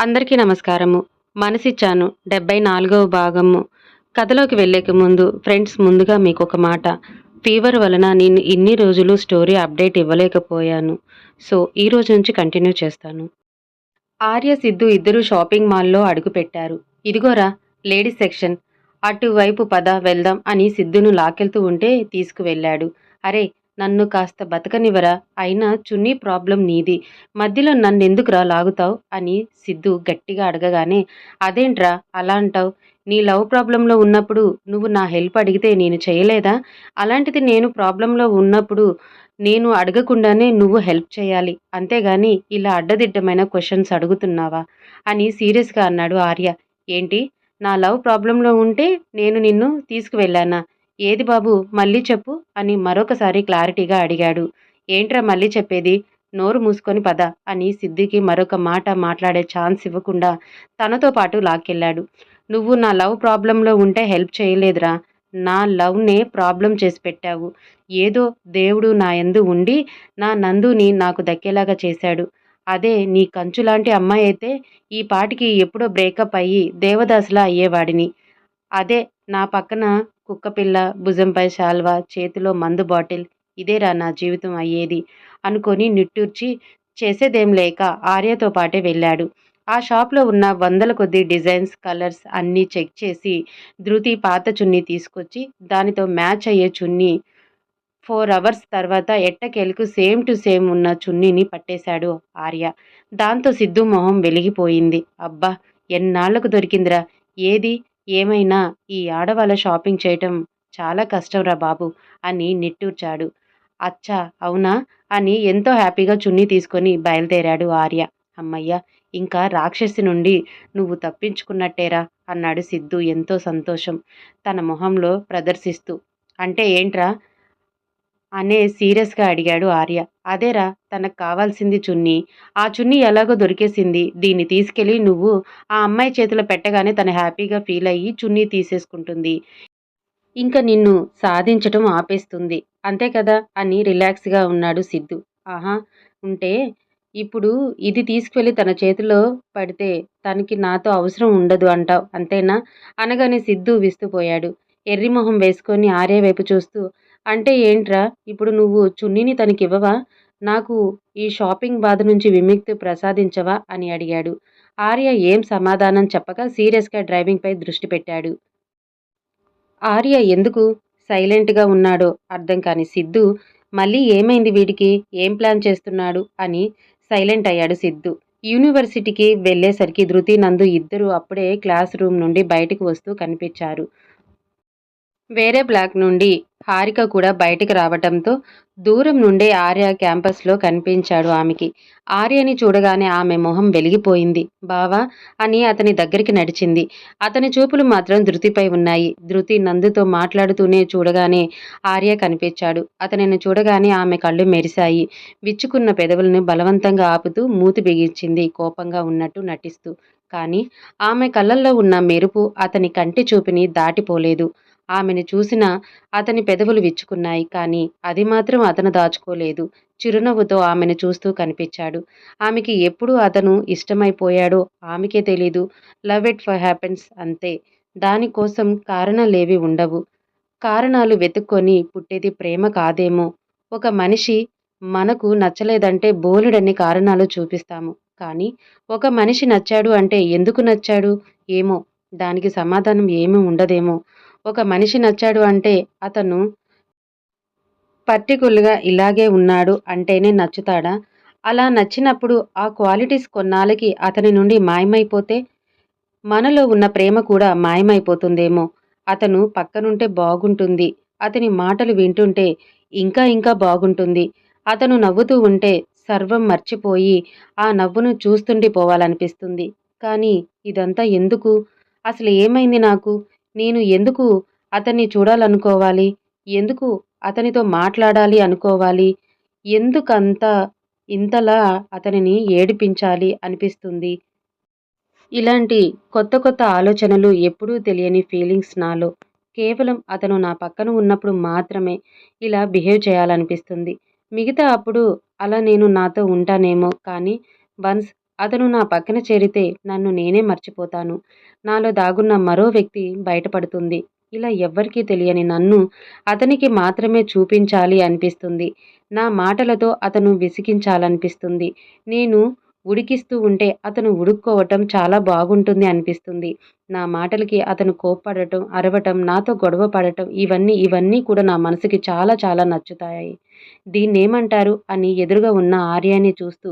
అందరికీ నమస్కారము. మనసిచ్చాను డెబ్బై నాలుగవ భాగము. కథలోకి వెళ్ళేకి ముందు ఫ్రెండ్స్ ముందుగా మీకు ఒక మాట. ఫీవర్ వలన నేను ఇన్ని రోజులు స్టోరీ అప్డేట్ ఇవ్వలేకపోయాను. సో ఈ రోజు నుంచి కంటిన్యూ చేస్తాను. ఆర్య సిద్ధు ఇద్దరు షాపింగ్ మాల్లో అడుగుపెట్టారు. ఇదిగోరా లేడీస్ సెక్షన్. అటువైపు పద వెళ్దాం అని సిద్ధును లాకెళ్తూ ఉంటే తీసుకువెళ్ళాడు. అరే నన్ను కాస్త బతకనివరా అయినా చున్నీ ప్రాబ్లం నీది. మధ్యలో నన్నెందుకురా లాగుతావు? అని సిద్ధు గట్టిగా అడగగానే అదేంట్రా? అలా అంటావు? నీ లవ్ ప్రాబ్లంలో ఉన్నప్పుడు నువ్వు నా హెల్ప్ అడిగితే నేను చేయలేదా? అలాంటిది నేను ప్రాబ్లంలో ఉన్నప్పుడు నేను అడగకుండానే నువ్వు హెల్ప్ చేయాలి. అంతేగాని ఇలా అడ్డదిడ్డమైన క్వశ్చన్స్ అడుగుతున్నావా? అని సీరియస్గా అన్నాడు ఆర్య. ఏంటి? నా లవ్ ప్రాబ్లంలో ఉంటే నేను నిన్ను తీసుకువెళ్ళానా? ఏది బాబు మళ్ళీ చెప్పు అని మరొకసారి క్లారిటీగా అడిగాడు. ఏంట్రా మళ్ళీ చెప్పేది? నోరు మూసుకొని పద అని సిద్ధికి మరొక మాట మాట్లాడే ఛాన్స్ ఇవ్వకుండా తనతో పాటు లాక్కెళ్ళాడు. నువ్వు నా లవ్ ప్రాబ్లంలో ఉంటే హెల్ప్ చేయలేదురా. నా లవ్నే ప్రాబ్లం చేసి పెట్టావు. ఏదో దేవుడు నా ఎందు ఉండి నా నందుని నాకు దక్కేలాగా చేశాడు. అదే నీ కంచు లాంటి అమ్మాయి అయితే ఈ పాటికి ఎప్పుడో బ్రేకప్ అయ్యి దేవదాసులా అయ్యేవాడిని. అదే నా పక్కన కుక్కపిల్ల భుజంపై శాల్వా చేతిలో మందు బాటిల్ ఇదేరా నా జీవితం అయ్యేది అనుకొని నిట్టూర్చి చేసేదేం లేక ఆర్యతో పాటే వెళ్ళాడు. ఆ షాప్లో ఉన్న వందల కొద్ది డిజైన్స్ కలర్స్ అన్నీ చెక్ చేసి ధృతి పాత చున్నీ తీసుకొచ్చి దానితో మ్యాచ్ అయ్యే చున్నీ ఫోర్ అవర్స్ తర్వాత ఎట్టకేలకు సేమ్ టు సేమ్ ఉన్న చున్నీని పట్టేశాడు ఆర్య. దాంతో సిద్ధు మొహం వెలిగిపోయింది. అబ్బా ఎన్నాళ్ళకు దొరికిందిరా? ఏది? ఏమైనా ఈ ఆడవాళ్ళ షాపింగ్ చేయటం చాలా కష్టంరా బాబు అని నిట్టూర్చాడు. అచ్చా అవునా అని ఎంతో హ్యాపీగా చున్నీ తీసుకొని బయలుదేరాడు ఆర్య. అమ్మయ్య ఇంకా రాక్షసి నుండి నువ్వు తప్పించుకున్నట్టేరా అన్నాడు సిద్ధు ఎంతో సంతోషం. తన మొహంలో ప్రదర్శిస్తూ. అంటే ఏంట్రా అనే సీరియస్గా అడిగాడు ఆర్య. అదేరా తనకు కావాల్సింది చున్నీ. ఆ చున్నీ ఎలాగో దొరికేసింది. దీన్ని తీసుకెళ్ళి నువ్వు ఆ అమ్మాయి చేతిలో పెట్టగానే తను హ్యాపీగా ఫీల్ అయ్యి చున్నీ తీసేసుకుంటుంది. ఇంకా నిన్ను సాధించటం ఆపేస్తుంది. అంతే కదా? అని రిలాక్స్గా ఉన్నాడు సిద్ధు. ఆహా ఉంటే ఇప్పుడు ఇది తీసుకువెళ్ళి తన చేతిలో పడితే తనకి నాతో అవసరం ఉండదు అంటావు అంతేనా? అనగానే సిద్ధు విస్తుపోయాడు. ఎర్రిమొహం వేసుకొని ఆర్య వైపు చూస్తూ అంటే ఏంట్రా ఇప్పుడు నువ్వు చున్నీని తనకివ్వవా? నాకు ఈ షాపింగ్ బాధ నుంచి విముక్తి ప్రసాదించవా? అని అడిగాడు. ఆర్య ఏం సమాధానం చెప్పక సీరియస్గా డ్రైవింగ్పై దృష్టి పెట్టాడు. ఆర్య ఎందుకు సైలెంట్గా ఉన్నాడో అర్థం కాని సిద్ధు మళ్ళీ ఏమైంది వీడికి? ఏం ప్లాన్ చేస్తున్నాడు? అని సైలెంట్ అయ్యాడు సిద్ధు. యూనివర్సిటీకి వెళ్ళేసరికి ధృతి నందు ఇద్దరు అప్పుడే క్లాస్ రూమ్ నుండి బయటకు వస్తూ కనిపించారు. వేరే బ్లాక్ నుండి హారిక కూడా బయటికి రావటంతో దూరం నుండే ఆర్య క్యాంపస్లో కనిపించాడు ఆమెకి. ఆర్యని చూడగానే ఆమె మొహం వెలిగిపోయింది. బావా అని అతని దగ్గరికి నడిచింది. అతని చూపులు మాత్రం ధృతిపై ఉన్నాయి. ధృతి నందుతో మాట్లాడుతూనే చూడగానే ఆర్య కనిపించాడు. అతనిని చూడగానే ఆమె కళ్ళు మెరిశాయి. విచ్చుకున్న పెదవులను బలవంతంగా ఆపుతూ మూతి బిగించింది. కోపంగా ఉన్నట్టు నటిస్తూ. కానీ ఆమె కళ్ళల్లో ఉన్న మెరుపు అతని కంటి చూపుని దాటిపోలేదు. ఆమెను చూసిన అతని పెదవులు విచ్చుకున్నాయి. కానీ అది మాత్రం అతను దాచుకోలేదు. చిరునవ్వుతో ఆమెను చూస్తూ కనిపించాడు. ఆమెకి ఎప్పుడు అతను ఇష్టమైపోయాడో ఆమెకే తెలీదు. లవ్ ఇట్ ఫర్ హ్యాపెన్స్ అంతే. దానికోసం కారణాలేవి ఉండవు. కారణాలు వెతుక్కొని పుట్టేది ప్రేమ కాదేమో. ఒక మనిషి మనకు నచ్చలేదంటే బోలుడన్ని కారణాలు చూపిస్తాము. కానీ ఒక మనిషి నచ్చాడు అంటే ఎందుకు నచ్చాడు? ఏమో. దానికి సమాధానం ఏమీ ఉండదేమో. ఒక మనిషి నచ్చాడు అంటే అతను పర్టికులర్గా ఇలాగే ఉన్నాడు అంటేనే నచ్చుతాడా? అలా నచ్చినప్పుడు ఆ క్వాలిటీస్ కొన్నాళ్ళకి అతని నుండి మాయమైపోతే మనలో ఉన్న ప్రేమ కూడా మాయమైపోతుందేమో. అతను పక్కనుంటే బాగుంటుంది. అతని మాటలు వింటుంటే ఇంకా ఇంకా బాగుంటుంది. అతను నవ్వుతూ ఉంటే సర్వం మర్చిపోయి ఆ నవ్వును చూస్తుండిపోవాలనిపిస్తుంది కానీ ఇదంతా ఎందుకు? అసలు ఏమైంది నాకు? నేను ఎందుకు అతన్ని చూడాలనుకోవాలి? ఎందుకు అతనితో మాట్లాడాలి అనుకోవాలి? ఎందుకంత ఇంతలా అతనిని ఏడిపించాలి అనిపిస్తుంది? ఇలాంటి కొత్త కొత్త ఆలోచనలు ఎప్పుడూ తెలియని ఫీలింగ్స్ నాలో. కేవలం అతను నా పక్కన ఉన్నప్పుడు మాత్రమే ఇలా బిహేవ్ చేయాలనిపిస్తుంది. మిగతా అప్పుడు అలా నేను నాతో ఉంటానేమో కానీ వన్స్ అతను నా పక్కన చేరితే నన్ను నేనే మర్చిపోతాను. నాలో దాగున్న మరో వ్యక్తి బయటపడుతుంది. ఇలా ఎవ్వరికీ తెలియని నన్ను అతనికి మాత్రమే చూపించాలి అనిపిస్తుంది. నా మాటలతో అతను విసిగించాలనిపిస్తుంది. నేను ఉడికిస్తూ ఉంటే అతను ఉడుక్కోవటం చాలా బాగుంటుంది అనిపిస్తుంది. నా మాటలకి అతను కోప్పడటం అరవటం నాతో గొడవ పడటం ఇవన్నీ ఇవన్నీ కూడా నా మనసుకి చాలా చాలా నచ్చుతాయి. దీన్నేమంటారు? అని ఎదురుగా ఉన్న ఆర్యాని చూస్తూ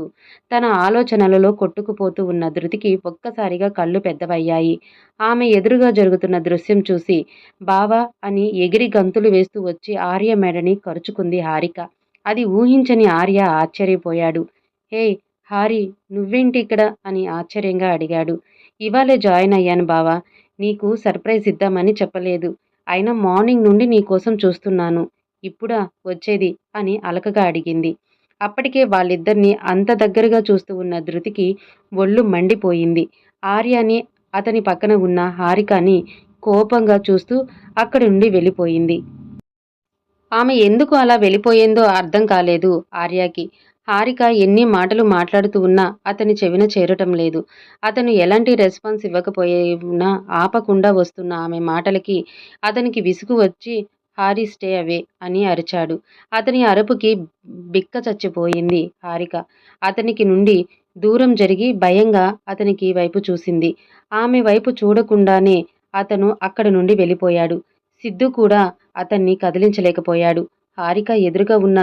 తన ఆలోచనలలో కొట్టుకుపోతూ ఉన్న ధృతికి ఒక్కసారిగా కళ్ళు పెద్దవయ్యాయి. ఆమె ఎదురుగా జరుగుతున్న దృశ్యం చూసి బావా అని ఎగిరి గంతులు వేస్తూ వచ్చి ఆర్య మెడని కరుచుకుంది హారిక. అది ఊహించని ఆర్య ఆశ్చర్యపోయాడు. హే హారి నువ్వేంటి ఇక్కడ అని ఆశ్చర్యంగా అడిగాడు. ఇవాళే జాయిన్ అయ్యాను బావా. నీకు సర్ప్రైజ్ ఇద్దామని చెప్పలేదు. అయినా మార్నింగ్ నుండి నీ కోసం చూస్తున్నాను. ఇప్పుడా వచ్చేది? అని అలకగా అడిగింది. అప్పటికే వాళ్ళిద్దరిని అంత దగ్గరగా చూస్తూ ఉన్న ధృతికి ఒళ్ళు మండిపోయింది. ఆర్యాని అతని పక్కన ఉన్న హారికాని కోపంగా చూస్తూ అక్కడి నుండి వెళ్ళిపోయింది. ఆమె ఎందుకు అలా వెళ్ళిపోయిందో అర్థం కాలేదు ఆర్యాకి. హారిక ఎన్ని మాటలు మాట్లాడుతూ ఉన్నా అతని చెవిన చేరటం లేదు. అతను ఎలాంటి రెస్పాన్స్ ఇవ్వకపోయినా ఆపకుండా వస్తున్న ఆమె మాటలకి అతనికి విసుగు వచ్చి హారి స్టే అవే అని అరిచాడు. అతని అరుపుకి బిక్క చచ్చిపోయింది హారిక. అతనికి నుండి దూరం జరిగి భయంగా అతనికి వైపు చూసింది. ఆమె వైపు చూడకుండానే అతను అక్కడి నుండి వెళ్ళిపోయాడు. సిద్ధు కూడా అతన్ని కదిలించలేకపోయాడు. హారిక ఎదురుగా ఉన్న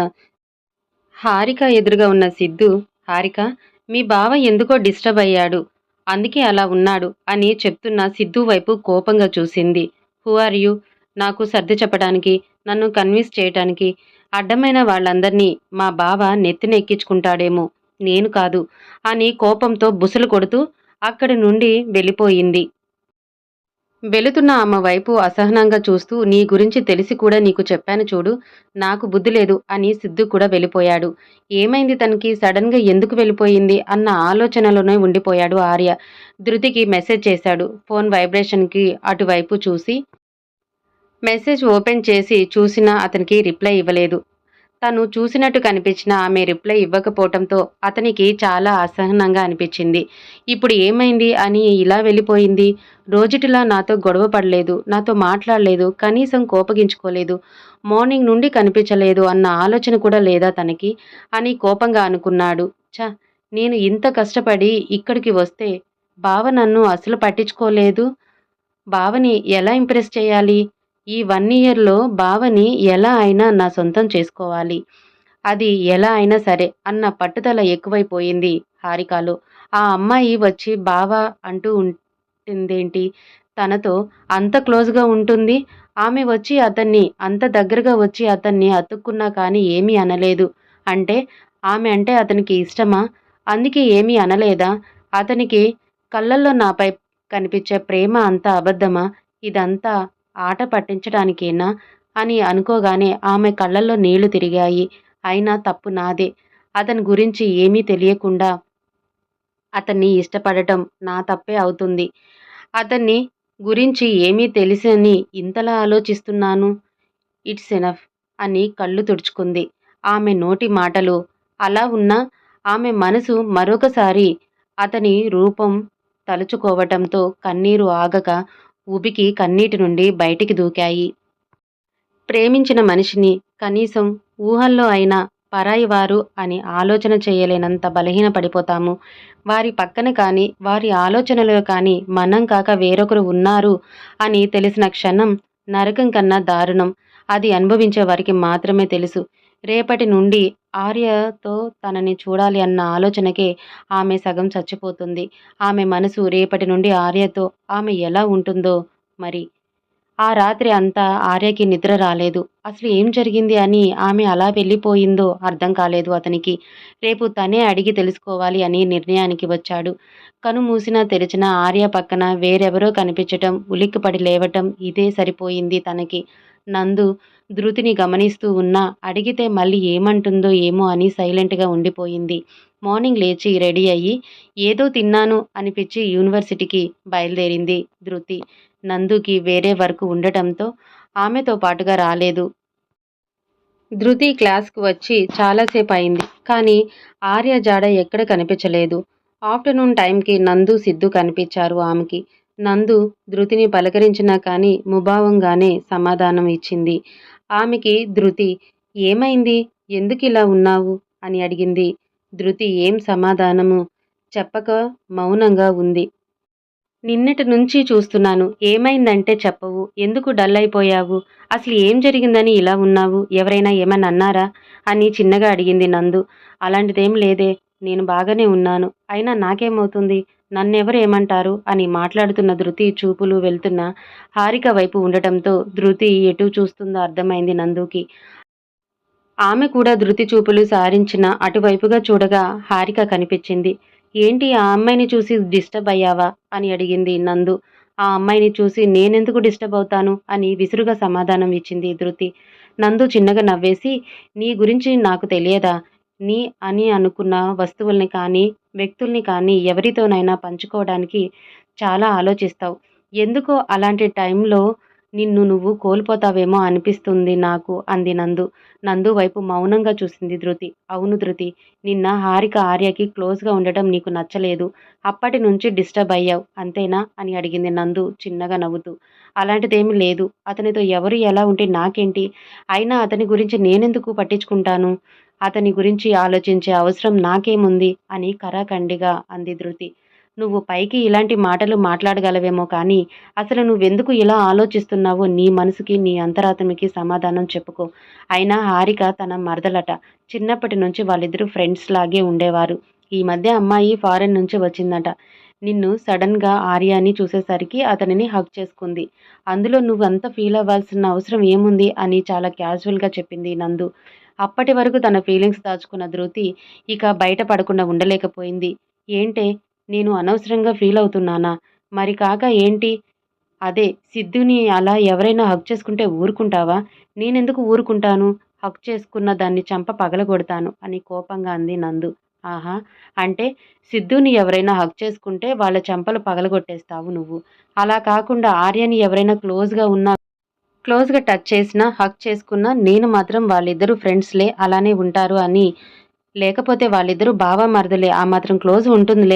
హారిక ఎదురుగా ఉన్న సిద్ధు హారిక మీ బావ ఎందుకో డిస్టర్బ్ అయ్యాడు. అందుకే అలా ఉన్నాడు అని చెప్తున్న సిద్ధు వైపు కోపంగా చూసింది. Who are you? నాకు సర్ది చెప్పడానికి నన్ను కన్విన్స్ చేయటానికి అడ్డమైన వాళ్ళందరినీ మా బావ నెత్తిన ఎక్కించుకుంటాడేమో. నేను కాదు. అని కోపంతో బుసలు కొడుతూ అక్కడి నుండి వెళ్ళిపోయింది. వెళుతున్న ఆమె వైపు అసహనంగా చూస్తూ నీ గురించి తెలిసి కూడా నీకు చెప్పాను చూడు నాకు బుద్ధి లేదు అని సిద్ధు కూడా వెళ్ళిపోయాడు. ఏమైంది తనకి? సడన్గా ఎందుకు వెళ్ళిపోయింది? అన్న ఆలోచనలోనే ఉండిపోయాడు ఆర్య. ధృతికి మెసేజ్ చేశాడు. ఫోన్ వైబ్రేషన్కి అటువైపు చూసి మెసేజ్ ఓపెన్ చేసి చూసినా అతనికి రిప్లై ఇవ్వలేదు. తను చూసినట్టు కనిపించిన ఆమె రిప్లై ఇవ్వకపోవటంతో అతనికి చాలా అసహనంగా అనిపించింది. ఇప్పుడు ఏమైంది అని ఇలా వెళ్ళిపోయింది. రోజుటిలా నాతో గొడవ పడలేదు నాతో మాట్లాడలేదు కనీసం కోపగించుకోలేదు. మార్నింగ్ నుండి కనిపించలేదు అన్న ఆలోచన కూడా లేదా తనకి అని కోపంగా అనుకున్నాడు. చ నేను ఇంత కష్టపడి ఇక్కడికి వస్తే బావ నన్ను అసలు పట్టించుకోలేదు. బావని ఎలా ఇంప్రెస్ చేయాలి? ఈ వన్ ఇయర్లో బావని ఎలా అయినా నా సొంతం చేసుకోవాలి. అది ఎలా అయినా సరే అన్న పట్టుదల ఎక్కువైపోయింది హారికాలో. ఆ అమ్మాయి వచ్చి బావ అంటూ ఉంటుందేంటి? తనతో అంత క్లోజ్గా ఉంటుంది. ఆమె వచ్చి అతన్ని అంత దగ్గరగా వచ్చి అతన్ని అతుక్కున్నా కానీ ఏమీ అనలేదు. అంటే ఆమె అంటే అతనికి ఇష్టమా? అందుకే ఏమీ అనలేదా? అతనికి కళ్ళల్లో నాపై కనిపించే ప్రేమ అంత అబద్ధమా? ఇదంతా ఆట పట్టించడానికేనా? అని అనుకోగానే ఆమె కళ్ళల్లో నీళ్ళు తిరిగాయి. అయినా తప్పు నాదే. అతని గురించి ఏమీ తెలియకుండా అతన్ని ఇష్టపడటం నా తప్పే అవుతుంది. అతన్ని గురించి ఏమీ తెలిసని ఇంతలా ఆలోచిస్తున్నాను? ఇట్స్ ఎనఫ్ అని కళ్ళు తుడుచుకుంది. ఆమె నోటి మాటలు అలా ఉన్నా ఆమె మనసు మరొకసారి అతని రూపం తలుచుకోవటంతో కన్నీరు ఆగక ఉబికి కన్నీటి నుండి బయటికి దూకాయి. ప్రేమించిన మనిషిని కనీసం ఊహల్లో అయినా పరాయి వారు అని ఆలోచన చేయలేనంత బలహీన పడిపోతాము వారి పక్కన కానీ వారి ఆలోచనలో కానీ మనం కాక వేరొకరు ఉన్నారు అని తెలిసిన క్షణం నరకం కన్నా దారుణం. అది అనుభవించే వారికి మాత్రమే తెలుసు. రేపటి నుండి ఆర్యతో తనని చూడాలి అన్న ఆలోచనకే ఆమె సగం చచ్చిపోతుంది. ఆమె మనసు రేపటి నుండి ఆర్యతో ఆమె ఎలా ఉంటుందో మరి? ఆ రాత్రి అంతా ఆర్యకి నిద్ర రాలేదు. అసలు ఏం జరిగింది అని ఆమె అలా వెళ్ళిపోయిందో అర్థం కాలేదు అతనికి. రేపు తనే అడిగి తెలుసుకోవాలి అని నిర్ణయానికి వచ్చాడు. కను మూసినా తెరిచిన ఆర్య పక్కన వేరెవరో కనిపించటం ఉలిక్కిపడి లేవటం ఇదే సరిపోయింది తనకి. నందు ధృతిని గమనిస్తూ ఉన్నా అడిగితే మళ్ళీ ఏమంటుందో ఏమో అని సైలెంట్గా ఉండిపోయింది. మార్నింగ్ లేచి రెడీ అయ్యి ఏదో తిన్నాను అనిపించి యూనివర్సిటీకి బయలుదేరింది ధృతి. నందుకి వేరే వర్క్ ఉండటంతో ఆమెతో పాటుగా రాలేదు. ధృతి క్లాస్కు వచ్చి చాలాసేపు అయింది కానీ ఆర్య జాడ ఎక్కడ కనిపించలేదు. ఆఫ్టర్నూన్ టైంకి నందు సిద్ధు కనిపించారు ఆమెకి. నందు ధృతిని పలకరించినా కానీ ముభావంగానే సమాధానం ఇచ్చింది. ఆమెకి ధృతి ఏమైంది? ఎందుకు ఇలా ఉన్నావు? అని అడిగింది. ధృతి ఏం సమాధానము? చెప్పక మౌనంగా ఉంది. నిన్నటి నుంచి చూస్తున్నాను. ఏమైందంటే చెప్పవు. ఎందుకు డల్ అయిపోయావు అసలు ఏం జరిగిందని ఇలా ఉన్నావు? ఎవరైనా ఏమని అన్నారా? అని చిన్నగా అడిగింది నందు. అలాంటిదేం లేదే. నేను బాగానే ఉన్నాను. అయినా నాకేమవుతుంది? నన్నెవరు ఏమంటారు అని మాట్లాడుతున్న ధృతి చూపులు వెళ్తున్న హారిక వైపు ఉండటంతో ధృతి ఎటు చూస్తుందో అర్థమైంది నందుకి. ఆమె కూడా ధృతి చూపులు సారించిన అటువైపుగా చూడగా హారిక కనిపించింది. ఏంటి ఆ అమ్మాయిని చూసి డిస్టర్బ్ అయ్యావా? అని అడిగింది నందు. ఆ అమ్మాయిని చూసి నేనెందుకు డిస్టర్బ్ అవుతాను? అని విసురుగా సమాధానం ఇచ్చింది ధృతి. నందు చిన్నగా నవ్వేసి నీ గురించి నాకు తెలియదా? నీ అని అనుకున్న వస్తువుల్ని కానీ వ్యక్తుల్ని కానీ ఎవరితోనైనా పంచుకోవడానికి చాలా ఆలోచిస్తావు. ఎందుకో అలాంటి టైంలో నిన్ను నువ్వు కోల్పోతావేమో అనిపిస్తుంది నాకు అంది నందు. నందు వైపు మౌనంగా చూసింది ధృతి. అవును ధృతి నిన్న హారిక ఆర్యకి క్లోజ్గా ఉండటం నీకు నచ్చలేదు. అప్పటి నుంచి డిస్టర్బ్ అయ్యావు అంతేనా? అని అడిగింది నందు చిన్నగా నవ్వుతూ. అలాంటిదేమీ లేదు. అతనితో ఎవరు ఎలా ఉంటే నాకేంటి? అయినా అతని గురించి నేనెందుకు పట్టించుకుంటాను? అతని గురించి ఆలోచించే అవసరం నాకేముంది? అని కరాఖండిగా అంది ధృతి. నువ్వు పైకి ఇలాంటి మాటలు మాట్లాడగలవేమో కానీ అసలు నువ్వెందుకు ఇలా ఆలోచిస్తున్నావో నీ మనసుకి నీ అంతరాత్మకి సమాధానం చెప్పుకో. అయినా హారిక తన మరదలట. చిన్నప్పటి నుంచి వాళ్ళిద్దరూ ఫ్రెండ్స్ లాగే ఉండేవారు. ఈ మధ్య అమ్మాయి ఫారెన్ నుంచి వచ్చిందట. నిన్ను సడన్గా ఆర్యాని చూసేసరికి అతనిని హక్ చేసుకుంది. అందులో నువ్వు అంత ఫీల్ అవ్వాల్సిన అవసరం ఏముంది? అని చాలా క్యాజువల్గా చెప్పింది నందు. అప్పటి వరకు తన ఫీలింగ్స్ దాచుకున్న ధృతి ఇక బయట పడకుండా ఉండలేకపోయింది. ఏంటే నేను అనవసరంగా ఫీల్ అవుతున్నానా? మరి కాక ఏంటి? అదే సిద్ధుని అలా ఎవరైనా హక్ చేసుకుంటే ఊరుకుంటావా? నేనెందుకు ఊరుకుంటాను? హక్ చేసుకున్న దాన్ని చంప పగలగొడతాను అని కోపంగా అంది నందు. ఆహా అంటే సిద్ధుని ఎవరైనా హక్ చేసుకుంటే వాళ్ళ చెంపలు పగలగొట్టేస్తావు నువ్వు. అలా కాకుండా ఆర్యని ఎవరైనా క్లోజ్గా ఉన్నా క్లోజ్గా టచ్ చేసినా హక్ చేసుకున్నా నేను మాత్రం వాళ్ళిద్దరూ ఫ్రెండ్స్లే అలానే ఉంటారు అని. లేకపోతే వాళ్ళిద్దరూ బావ మరదలే ఆ మాత్రం క్లోజ్ ఉంటుందిలే.